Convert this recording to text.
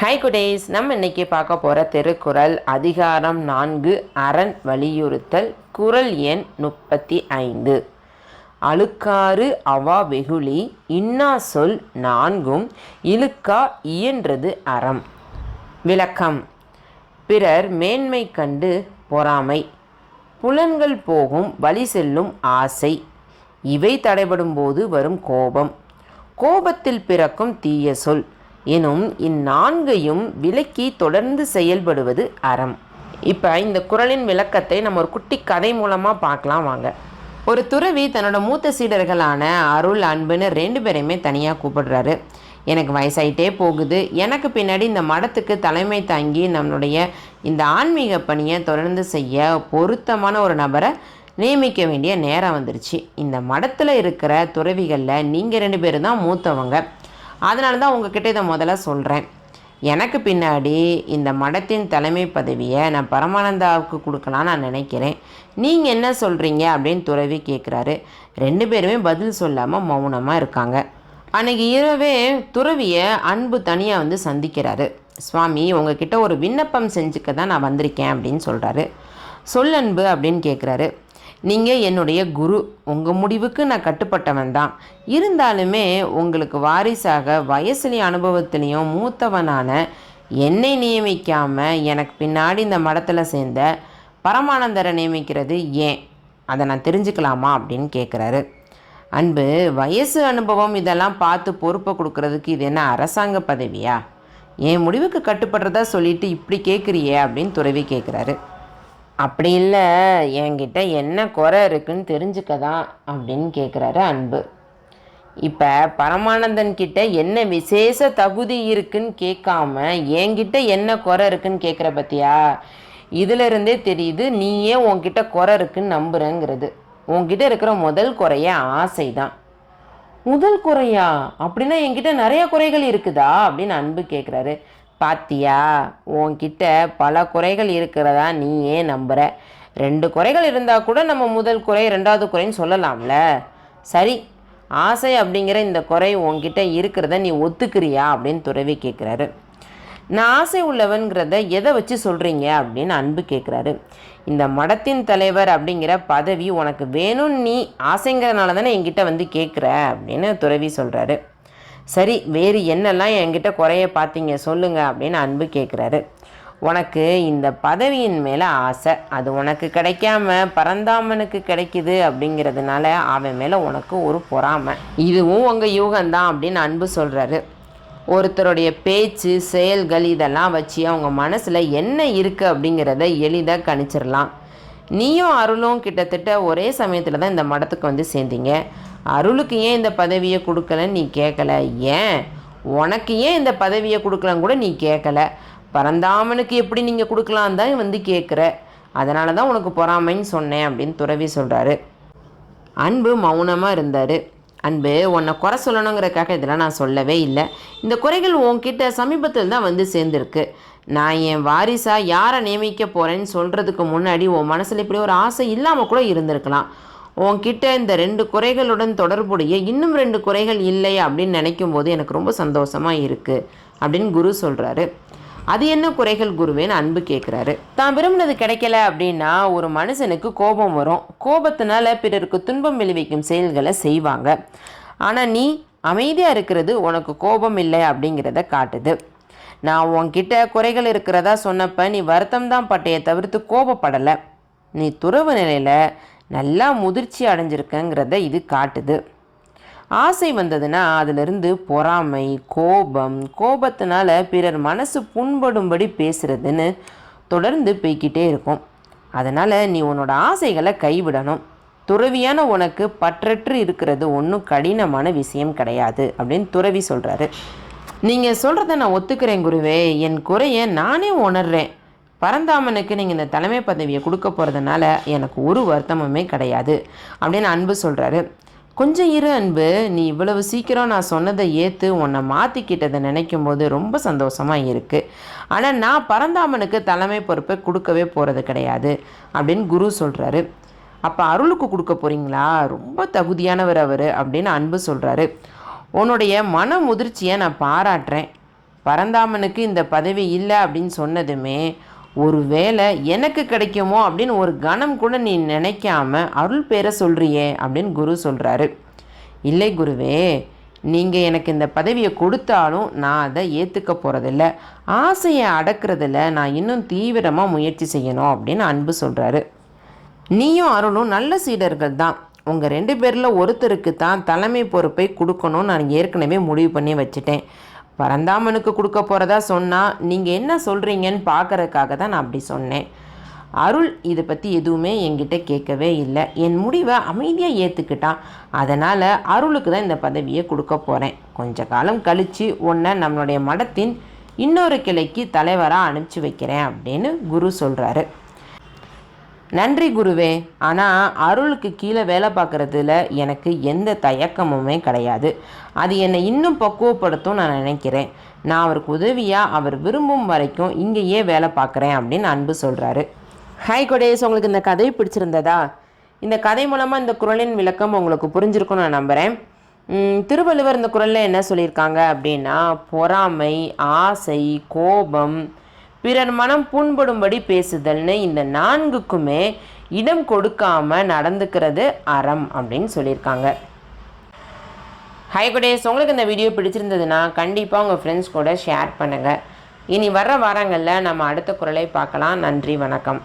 High குடேஸ் நம்ம இன்னைக்கு பார்க்க போகிற திருக்குறள் அதிகாரம் நான்கு அரண் வலியுறுத்தல் குறள் எண் முப்பத்தி ஐந்து. அழுக்காறு அவா வெகுளி இன்னா சொல் நான்கும் இழுக்கா இயன்றது அறம். விளக்கம். பிறர் மேன்மை கண்டு பொறாமை. புலன்கள் போகும் வழி செல்லும் ஆசை. இவை தடைபடும் போது வரும் கோபம். கோபத்தில் பிறக்கும் தீய சொல். எனும் இந்நான்கையும் விலக்கி தொடர்ந்து செயல்படுவது அறம். இப்போ இந்த குறளின் விளக்கத்தை நம்ம ஒரு குட்டி கதை மூலமாக பார்க்கலாம் வாங்க. ஒரு துறவி தன்னோட மூத்த சீடர்களான அருள் அன்புன்னு ரெண்டு பேரையுமே தனியாக கூப்பிடுறாரு. எனக்கு வயசாயிட்டே போகுது. எனக்கு பின்னாடி இந்த மடத்துக்கு தலைமை தாங்கி நம்மளுடைய இந்த ஆன்மீக பணியை தொடர்ந்து செய்ய பொருத்தமான ஒரு நபரை நியமிக்க வேண்டிய நேரம் வந்துருச்சு. இந்த மடத்தில் இருக்கிற துறவிகளில் நீங்கள் ரெண்டு பேரும் தான் மூத்தவங்க. அதனால தான் உங்ககிட்ட இதை முதல்ல சொல்கிறேன் எனக்கு பின்னாடி இந்த மடத்தின் தலைமை பதவியை நான் பரமானந்தாவுக்கு கொடுக்கலான்னு நான் நினைக்கிறேன். நீங்கள் என்ன சொல்கிறீங்க அப்படின்னு துறவி கேட்குறாரு ரெண்டு பேருமே பதில் சொல்லாமல் மௌனமாக இருக்காங்க. அன்றைக்கி இரவே துறவியை அன்பு தனியாக வந்து சந்திக்கிறாரு. சுவாமி உங்ககிட்ட ஒரு விண்ணப்பம் செஞ்சுக்க தான் நான் வந்திருக்கேன் அப்படின்னு சொல்கிறாரு சொல்லன்பு அப்படின்னு கேட்குறாரு நீங்கள் என்னுடைய குரு உங்கள் முடிவுக்கு நான் கட்டுப்பட்டவன் தான். இருந்தாலுமே உங்களுக்கு வாரிசாக வயசுலேயும் அனுபவத்துலேயும் மூத்தவனான என்னை நியமிக்காமல் எனக்கு பின்னாடி இந்த மடத்தில் சேர்ந்த பரமானந்தரை நியமிக்கிறது ஏன்? அதை நான் தெரிஞ்சுக்கலாமா அப்படின்னு கேட்குறாரு அன்பு வயசு அனுபவம் இதெல்லாம் பார்த்து பொறுப்பை கொடுக்கறதுக்கு இது என்ன அரசாங்க பதவியா? என் முடிவுக்கு கட்டுப்படுறதா சொல்லிட்டு இப்படி கேட்குறியே அப்படின்னு துறவி கேட்குறாரு அப்படி இல்லை என்கிட்ட என்ன குறை இருக்குன்னு தெரிஞ்சுக்க தான் அப்படின்னு கேட்குறாரு அன்பு. இப்போ பரமானந்தன் கிட்ட என்ன விசேஷ தகுதி இருக்குன்னு கேட்காம என்கிட்ட என்ன குறை இருக்குன்னு கேட்குற பத்தியா? இதிலிருந்தே தெரியுது நீயே உன்கிட்ட குறை இருக்குன்னு நம்புறேங்கிறது. உன்கிட்ட இருக்கிற முதல் குறைய ஆசை தான் முதல் குறையா? அப்படின்னா என்கிட்ட நிறைய குறைகள் இருக்குதா? அப்படின்னு அன்பு கேட்குறாரு பாத்தியா? உன்கிட்ட பல குறைகள் இருக்கிறதா நீ ஏன் நம்புற. ரெண்டு குறைகள் இருந்தால் கூட நம்ம முதல் குறை ரெண்டாவது குறைன்னு சொல்லலாம்ல. சரி ஆசை அப்படிங்கிற இந்த குறை உன்கிட்ட இருக்கிறத நீ ஒத்துக்கிறியா அப்படின்னு துறவி கேட்குறாரு நான் ஆசை உள்ளவன்கிறத எதை வச்சு சொல்கிறீங்க அப்படின்னு அன்பு கேட்குறாரு இந்த மடத்தின் தலைவர் அப்படிங்கிற பதவி உனக்கு வேணும்னு நீ ஆசைங்கிறனால தானே என்கிட்ட வந்து கேட்குற அப்படின்னு துறவி சொல்கிறாரு சரி வேறு என்னெல்லாம் என்கிட்ட குறைய பார்த்தீங்க? சொல்லுங்க அப்படின்னு அன்பு கேட்குறாரு. உனக்கு இந்த பதவியின் மேலே ஆசை. அது உனக்கு கிடைக்காம பரந்தாமனுக்கு கிடைக்குது அப்படிங்கிறதுனால அவன் மேலே உனக்கு ஒரு பொறாமை. இதுவும் உங்கள் யூகம்தான் அப்படின்னு அன்பு சொல்கிறாரு ஒருத்தருடைய பேச்சு செயல்கள் இதெல்லாம் வச்சு அவங்க மனசில் என்ன இருக்குது அப்படிங்கிறத எளிதாக கணிச்சிடலாம் நீயும் அருளும் கிட்டத்தட்ட ஒரே சமயத்தில் தான் இந்த மடத்துக்கு வந்து சேர்ந்தீங்க. அருளுக்கு ஏன் இந்த பதவியை கொடுக்கலன்னு நீ கேட்கல ஏன்? உனக்கு ஏன் இந்த பதவியை கொடுக்கலன்னு கூட நீ கேட்கல பரந்தாமனுக்கு எப்படி நீங்கள் கொடுக்கலாம் தான் வந்து கேட்குற அதனால தான் உனக்கு பொறாமைன்னு சொன்னேன் அப்படின்னு துறவி சொல்கிறாரு அன்பு மௌனமாக இருந்தார். அன்பு உன்னை குறை சொல்லணுங்கிறக்காக இதெல்லாம் நான் சொல்லவே இல்லை. இந்த குறைகள் உன்கிட்ட சமீபத்தில் தான் வந்து சேர்ந்துருக்கு. நான் என் வாரிசாக யாரை நியமிக்க போகிறேன்னு சொல்கிறதுக்கு முன்னாடி உன் மனசில் இப்படி ஒரு ஆசை இல்லாமல் கூட இருந்திருக்கலாம். உன்கிட்ட இந்த ரெண்டு குறைகளுடன் தொடர்புடைய இன்னும் ரெண்டு குறைகள் இல்லை அப்படின்னு நினைக்கும் போது எனக்கு ரொம்ப சந்தோஷமாக இருக்குது அப்படின்னு குரு சொல்கிறாரு அது என்ன குறைகள் குருவேன்னு அன்பு கேட்குறாரு தான் விரும்பினது கிடைக்கல அப்படின்னா ஒரு மனுஷனுக்கு கோபம் வரும். கோபத்தினால பிறருக்கு துன்பம் விளைவிக்கும் செயல்களை செய்வாங்க. ஆனால் நீ அமைதியாக இருக்கிறது உனக்கு கோபம் இல்லை அப்படிங்கிறத காட்டுது. நான் உன்கிட்ட குறைகள் இருக்கிறதா சொன்னப்ப நீ வருத்தம் தான் பட்டையை தவிர்த்து கோபப்படலை. நீ துறவு நிலையில் நல்லா முதிர்ச்சி அடைஞ்சிருக்கங்கிறத இது காட்டுது. ஆசை வந்ததுன்னா அதிலிருந்து பொறாமை கோபம் கோபத்தினால பிறர் மனசு புண்படும்படி பேசுறதுன்னு தொடர்ந்து போய்கிட்டே இருக்கும். அதனால் நீ உன்னோட ஆசைகளை கைவிடணும். துறவியான உனக்கு பற்றற்று இருக்கிறது ஒன்றும் கடினமான விஷயம் கிடையாது அப்படின்னு துறவி சொல்கிறாரு நீங்கள் சொல்கிறத நான் ஒத்துக்கிறேன் குருவே. என் குறையை நானே உணர்றேன். பரந்தாமனுக்கு நீங்கள் இந்த தலைமை பதவியை கொடுக்க போகிறதுனால எனக்கு ஒரு வருத்தமுமே கிடையாது அப்படின்னு அன்பு சொல்கிறாரு கொஞ்சம் இரு அன்பு. நீ இவ்வளவு சீக்கிரம் நான் சொன்னதை ஏற்று உன்னை மாற்றிக்கிட்டதை நினைக்கும் போது ரொம்ப சந்தோஷமாக இருக்குது ஆனால் நான் பரந்தாமனுக்கு தலைமை பொறுப்பை கொடுக்கவே போகிறது கிடையாது அப்படின்னு குரு சொல்கிறாரு அப்போ அருளுக்கு கொடுக்க போகிறீங்களா ரொம்ப தகுதியானவர் அவர் அப்படின்னு அன்பு சொல்கிறாரு உன்னுடைய மன முதிர்ச்சியை நான் பாராட்டுறேன். பரந்தாமனுக்கு இந்த பதவி இல்லை அப்படின்னு சொன்னதுமே ஒருவேளை எனக்கு கிடைக்குமோ அப்படின்னு ஒரு கணம் கூட நீ நினைக்காம அருள் பேரை சொல்கிறியே அப்படின்னு குரு சொல்கிறாரு இல்லை குருவே நீங்கள் எனக்கு இந்த பதவியை கொடுத்தாலும் நான் அதை ஏற்றுக்க போகிறதில்ல ஆசையை அடக்கிறதுல நான் இன்னும் தீவிரமாக முயற்சி செய்யணும் அப்படின்னு அன்பு சொல்கிறாரு நீயும் அருளும் நல்ல சீடர்கள் தான். உங்கள் ரெண்டு பேரில் ஒருத்தருக்கு தான் தலைமை பொறுப்பை கொடுக்கணும்னு நான் ஏற்கனவே முடிவு பண்ணி வச்சுட்டேன். பரந்தாமனுக்கு கொடுக்க போகிறதா சொன்னால் நீங்கள் என்ன சொல்கிறீங்கன்னு பார்க்கறதுக்காக தான் நான் அப்படி சொன்னேன். அருள் இதை பற்றி எதுவுமே என்கிட்ட கேட்கவே இல்லை. என் முடிவை அமைதியாக ஏற்றுக்கிட்டான் அதனால் அருளுக்கு தான் இந்த பதவியை கொடுக்க போகிறேன் கொஞ்ச காலம் கழித்து உன்னை நம்மளுடைய மடத்தின் இன்னொரு கிளைக்கு தலைவராக அனுப்பிச்சி வைக்கிறேன் அப்படின்னு குரு சொல்கிறாரு நன்றி குருவே. ஆனால் அருளுக்கு கீழே வேலை பார்க்குறதுல எனக்கு எந்த தயக்கமுமே கிடையாது. அது என்னை இன்னும் பக்குவப்படுத்தும் நான் நினைக்கிறேன். நான் அவருக்கு உதவியாக அவர் விரும்பும் வரைக்கும் இங்கேயே வேலை பார்க்குறேன் அப்படின்னு அன்பு சொல்கிறாரு ஹாய் கொடேஸ் உங்களுக்கு இந்த கதை பிடிச்சிருந்ததா? இந்த கதை மூலமாக இந்த குரலின் விளக்கம் உங்களுக்கு புரிஞ்சிருக்கும்னு நான் நம்புகிறேன் திருவள்ளுவர் இந்த குரலில் என்ன சொல்லியிருக்காங்க அப்படின்னா பொறாமை ஆசை கோபம் பிறர் மனம் புண்படும்படி பேசுதல்னு இந்த நான்குக்குமே இடம் கொடுக்காம நடந்துக்கிறது அறம் அப்படின்னு சொல்லியிருக்காங்க. ஹை குடேஸ் உங்களுக்கு இந்த வீடியோ பிடிச்சிருந்ததுன்னா கண்டிப்பாக உங்கள் ஃப்ரெண்ட்ஸ் கூட ஷேர் பண்ணுங்கள் இனி வர்ற வாரங்களில் நம்ம அடுத்த குரலை பார்க்கலாம். நன்றி வணக்கம்.